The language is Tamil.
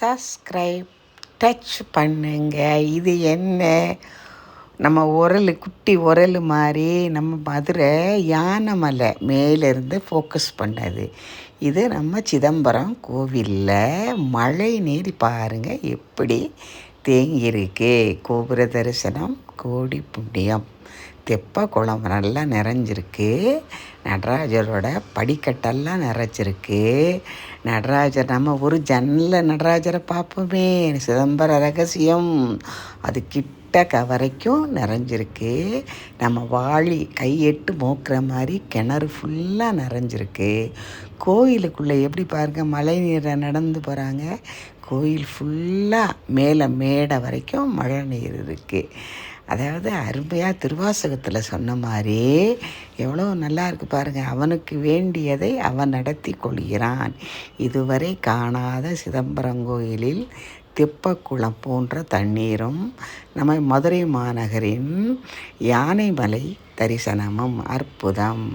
சப்ஸ்கிரைப் டச் பண்ணுங்க. இது என்ன? நம்ம உரல் குட்டி உரல் மாதிரி நம்ம மதுரை யானை மலை மேலேருந்து ஃபோக்கஸ் பண்ணது. இது நம்ம சிதம்பரம் கோவிலில் மழை நீர் பாருங்கள் எப்படி தேங்கியிருக்கு கோபுர தரிசனம் கோடி புண்ணியம். தெப்ப குளம் நல்லா நிறைஞ்சிருக்கு. நடராஜரோட படிக்கட்டெல்லாம் நிறைச்சிருக்கு நடராஜர் நம்ம ஒரு ஜன்னலில் நடராஜரை பார்ப்போமே. சிதம்பர ரகசியம். அது கிட்டக்க வரைக்கும் நிறைஞ்சிருக்கு. நம்ம வாளி கையெட்டு மோக்கிற மாதிரி கிணறு ஃபுல்லாக நிறைஞ்சிருக்கு. கோயிலுக்குள்ளே எப்படி பாருங்க மழை நீரை நடந்து போகிறாங்க கோயில் ஃபுல்லாக மேலே மேடை வரைக்கும் மழை நீர் இருக்குது அதாவது அருமையாக திருவாசகத்தில் சொன்ன மாதிரி எவ்வளோ நல்லா இருக்கு பாருங்கள் அவனுக்கு வேண்டியதை அவன் நடத்தி கொள்கிறான். இதுவரை காணாத சிதம்பரம் கோயிலில் தெப்பக்குளம் போன்ற தண்ணீரும் நம்ம மதுரை மாநகரின் யானைமலை தரிசனமும் அற்புதம்.